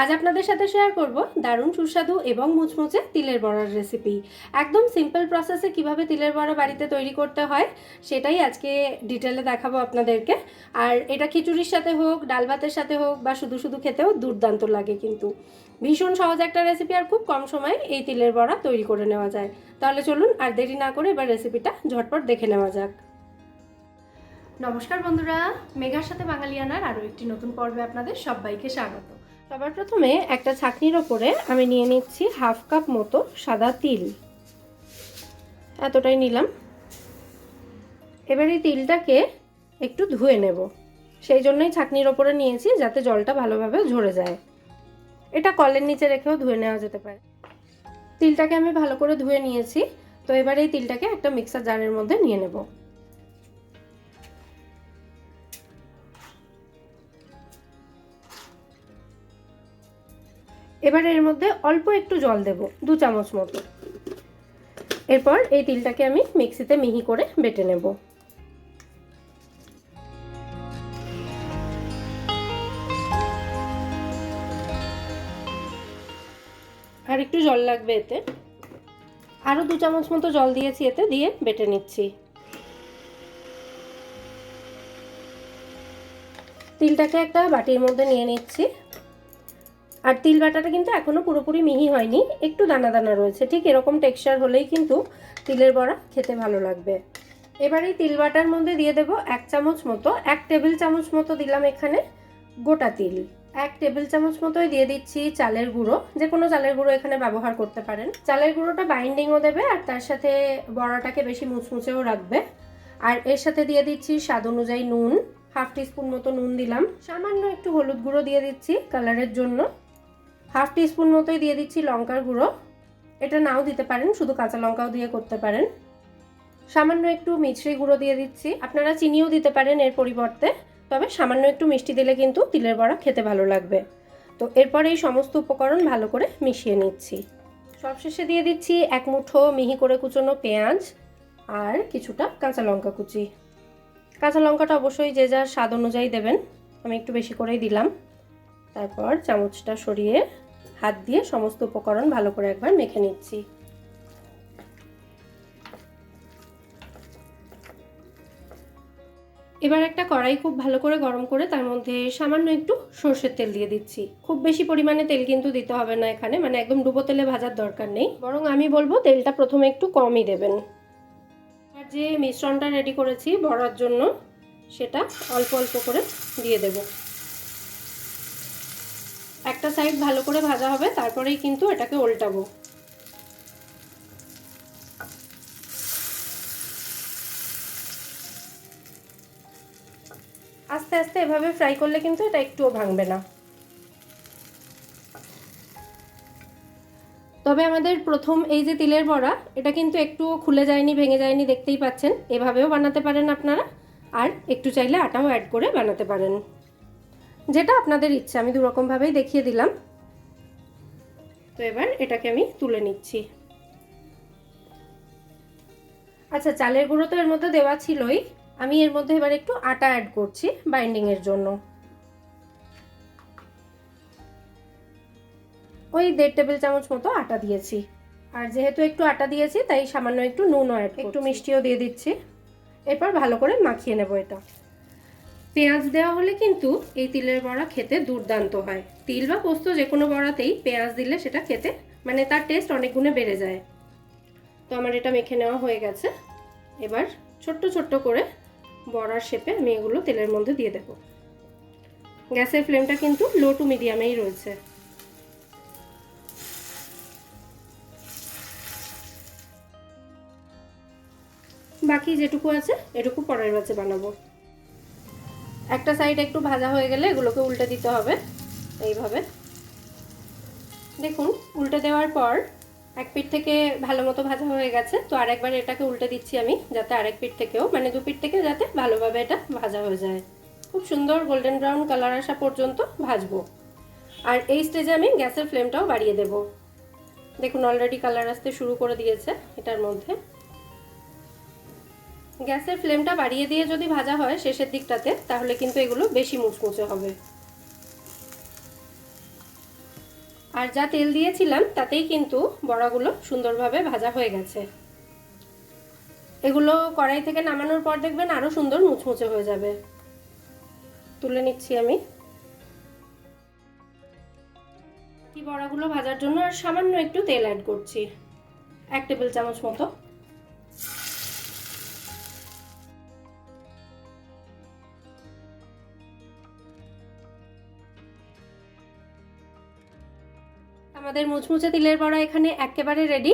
আজ আপনাদের সাথে শেয়ার করব দারুণ, সুস্বাদু এবং মুচমুচে তিলের বড়ার রেসিপি একদম সিম্পল প্রসেসে কীভাবে তিলের বড়া বাড়িতে তৈরি করতে হয়, সেটাই আজকে ডিটেলে দেখাবো আপনাদেরকে। আর এটা খিচুড়ির সাথে হোক, ডাল ভাতের সাথে হোক, বা শুধু শুধু খেতেও দুর্দান্ত লাগে কিন্তু। ভীষণ সহজ একটা রেসিপি আর খুব কম সময়ে এই তিলের বড়া তৈরি করে নেওয়া যায়। তাহলে চলুন আর দেরি না করে এবার রেসিপিটা ঝটপট দেখে নেওয়া যাক। নমস্কার বন্ধুরা, মেঘার সাথে বাঙালিয়ানার আরও একটি নতুন পর্বে আপনাদের সবাইকে স্বাগত। সবার প্রথমে একটা ছাকনির ওপরে আমি নিয়ে নিচ্ছি হাফ কাপ মতো সাদা তিল। এতটাই নিলাম। এবার এই তিলটাকে একটু ধুয়ে নেব। সেই জন্যই ছাকনির ওপরে নিয়েছি যাতে জলটা ভালোভাবে ঝরে যায়। এটা কলের নিচে রেখেও ধুয়ে নেওয়া যেতে পারে। তিলটাকে আমি ভালো করে ধুয়ে নিয়েছি। তো এবার এই তিলটাকে একটা মিক্সার জারের মধ্যে নিয়ে নেব। এবার এর মধ্যে অল্প একটু জল দেব, দু চামচ মতো। এরপর এই তিলটাকে আমি মিক্সিতে মিহি করে বেটে নেব। আর একটু জল লাগবে এতে। আরও দু চামচ মতো জল দিয়েছি এতে, দিয়ে বেটে নিচ্ছি। তিলটাকে একটা বাটির মধ্যে নিয়ে নিচ্ছি। আর তিল বাটাটা কিন্তু এখনও পুরোপুরি মিহি হয়নি, একটু দানা দানা রয়েছে, ঠিক এরকম টেক্সচার হলেই কিন্তু তিলের বড়া খেতে ভালো লাগবে। এবার এই তিল বাটার মধ্যে দিয়ে দেবো এক চামচ মতো, এক টেবিল চামচ মতো দিলাম এখানে গোটা তিল। এক টেবিল চামচ মতোই দিয়ে দিচ্ছি চালের গুঁড়ো, যে কোনো চালের গুঁড়ো এখানে ব্যবহার করতে পারেন। চালের গুঁড়োটা বাইন্ডিংও দেবে আর তার সাথে বড়াটাকে বেশি মুচমুচেও রাখবে। আর এর সাথে দিয়ে দিচ্ছি স্বাদ অনুযায়ী নুন, হাফ টিস্পুন মতো নুন দিলাম। সামান্য একটু হলুদ গুঁড়ো দিয়ে দিচ্ছি কালারের জন্য। হাফ টিস্পুন মতোই দিয়ে দিচ্ছি লঙ্কার গুঁড়ো। এটা নাও দিতে পারেন, শুধু কাঁচা লঙ্কাও দিয়ে করতে পারেন। সামান্য একটু মিছরি গুঁড়ো দিয়ে দিচ্ছি। আপনারা চিনিও দিতে পারেন এর পরিবর্তে, তবে সামান্য একটু মিষ্টি দিলে কিন্তু তিলের বড়া খেতে ভালো লাগবে। তো এরপর এই সমস্ত উপকরণ ভালো করে মিশিয়ে নিচ্ছি। সবশেষে দিয়ে দিচ্ছি এক মুঠো মিহি করে কুচোনো পেঁয়াজ আর কিছুটা কাঁচা লঙ্কা কুচি। কাঁচা লঙ্কাটা অবশ্যই যে যার স্বাদ অনুযায়ী দেবেন। আমি একটু বেশি করেই দিলাম। তারপর চামচটা সরিয়ে হাত দিয়ে সমস্ত উপকরণ ভালো করে একবার মেখে নিচ্ছি। এবার একটা কড়াই খুব ভালো করে গরম করে তার মধ্যে সামান্য একটু সর্ষের তেল দিয়ে দিচ্ছি। খুব বেশি পরিমাণে তেল কিন্তু দিতে হবে না এখানে মানে একদম ডুবো তেলে ভাজার দরকার নেই। বরং আমি বলব তেলটা প্রথমে একটু কমই দেবেন। আর যে মিশ্রণটা রেডি করেছি বড়ার জন্য, সেটা অল্প অল্প করে দিয়ে দেবো। একটা সাইড ভালো করে ভাজা হবে, তারপরেই কিন্তু এটাকে উল্টাবো। আস্তে আস্তে এভাবে ফ্রাই করলে কিন্তু এটা একটুও ভাঙবে না। তবে আমাদের প্রথম এই যে তিলের বড়া, এটা কিন্তু একটুও খুলে যায়নি, ভেঙে যায়নি, দেখতেই পাচ্ছেন। এভাবেও বানাতে পারেন আপনারা, আর একটু চাইলে আটাও অ্যাড করে বানাতে পারেন। যেটা আপনাদের ইচ্ছে আমি দুরকমভাবেই দেখিয়ে দিলাম। তো এবার এটাকে আমি তুলে নিচ্ছি। আচ্ছা চালের গুঁড়ো তো এর মধ্যে দেওয়া ছিলই। আমি এর মধ্যে এবার একটু আটা অ্যাড করছি বাইন্ডিংয়ের জন্য। ওই দেড় টেবিল চামচ মতো আটা দিয়েছি। আর যেহেতু একটু আটা দিয়েছি তাই সামান্য একটু নুনও অ্যাড একটু মিষ্টিও দিয়ে দিচ্ছি। এরপর ভালো করে মাখিয়ে নেব এটা। পেঁয়াজ দেওয়া হলে কিন্তু এই তিলের বড়া খেতে দুর্দান্ত হয়। তিল বা পোস্ত যে কোনো বড়াতেই পেঁয়াজ দিলে সেটা খেতে মানে তার টেস্ট অনেক গুণে বেড়ে যায়। তো আমার এটা মেখে নেওয়া হয়ে গেছে। এবার ছোট্ট ছোট্ট করে বড়ার শেপে আমি এগুলো তেলের মধ্যে দিয়ে দেব। গ্যাসের ফ্লেমটা কিন্তু লো টু মিডিয়ামেই রয়েছে। বাকি যেটুকু আছে, এটুকু পরের বাচ্চা বানাবো। একটা সাইড একটু ভাজা হয়ে গেলে এগুলোকে উল্টে দিতে হবে, এইভাবে। দেখুন, উল্টে দেওয়ার পর এক পিঠ থেকে ভালো মতো ভাজা হয়ে গেছে, তো আরেকবার এটাকে উল্টে দিচ্ছি আমি, যাতে আরেক পিঠ থেকেও মানে দু পিঠ থেকে যাতে ভালোভাবে এটা ভাজা হয়ে যায়। খুব সুন্দর গোল্ডেন ব্রাউন কালার আসা পর্যন্ত ভাজবো। আর এই স্টেজে আমি গ্যাসের ফ্লেমটাও বাড়িয়ে দেব। দেখুন অলরেডি কালার আসতে শুরু করে দিয়েছে এটার মধ্যে। গ্যাসের ফ্লেমটা বাড়িয়ে দিয়ে যদি ভাজা হয় শেষের দিকটাতে, তাহলে কিন্তু এগুলো বেশি মুচমুচে হবে। আর যা তেল দিয়েছিলাম, তাতেই কিন্তু বড়াগুলো সুন্দরভাবে ভাজা হয়ে গেছে। এগুলো কড়াই থেকে নামানোর পর দেখবেন আরও সুন্দর মুচমুচে হয়ে যাবে। তুলে নিচ্ছি আমি। বড়াগুলো ভাজার জন্য আর সামান্য একটু তেল অ্যাড করছি। এক টেবিল চামচ মতো। আমাদের মুচমুচে তিলের বড়া এখানে একেবারে রেডি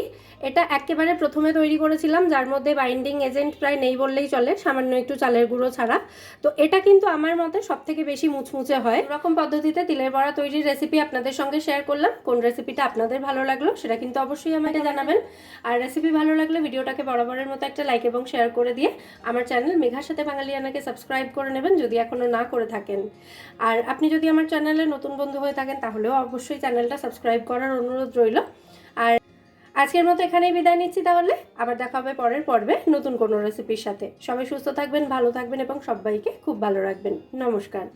এটা একেবারে প্রথমে তৈরি করেছিলাম, যার মধ্যে বাইন্ডিং এজেন্ট প্রায় নেই বললেই চলে, সামান্য একটু চালের গুঁড়ো ছাড়া। তো এটা কিন্তু আমার মতে সব থেকে বেশি মুচমুচে হয়। এরকম পদ্ধতিতে তিলের বড়া তৈরির রেসিপি আপনাদের সঙ্গে শেয়ার করলাম। কোন রেসিপিটা আপনাদের ভালো লাগল সেটা কিন্তু অবশ্যই আমাকে জানাবেন। আর রেসিপি ভালো লাগলে ভিডিওটাকে বরাবরের মতো একটা লাইক এবং শেয়ার করে দিয়ে আমার চ্যানেল মেঘার সাথে বাঙালিয়ানাকে সাবস্ক্রাইব করে নেবেন যদি এখনও না করে থাকেন। আর আপনি যদি আমার চ্যানেলে নতুন বন্ধু হয়ে থাকেন তাহলেও অবশ্যই চ্যানেলটা সাবস্ক্রাইব করার অনুরোধ রইল। আর আজকের মতো এখানেই বিদায় নিচ্ছি তাহলে। আবার দেখা হবে পরের পর্বে নতুন কোনো রেসিপির সাথে। সবাই সুস্থ থাকবেন, ভালো থাকবেন এবং সবাইকে খুব ভালো রাখবেন। নমস্কার।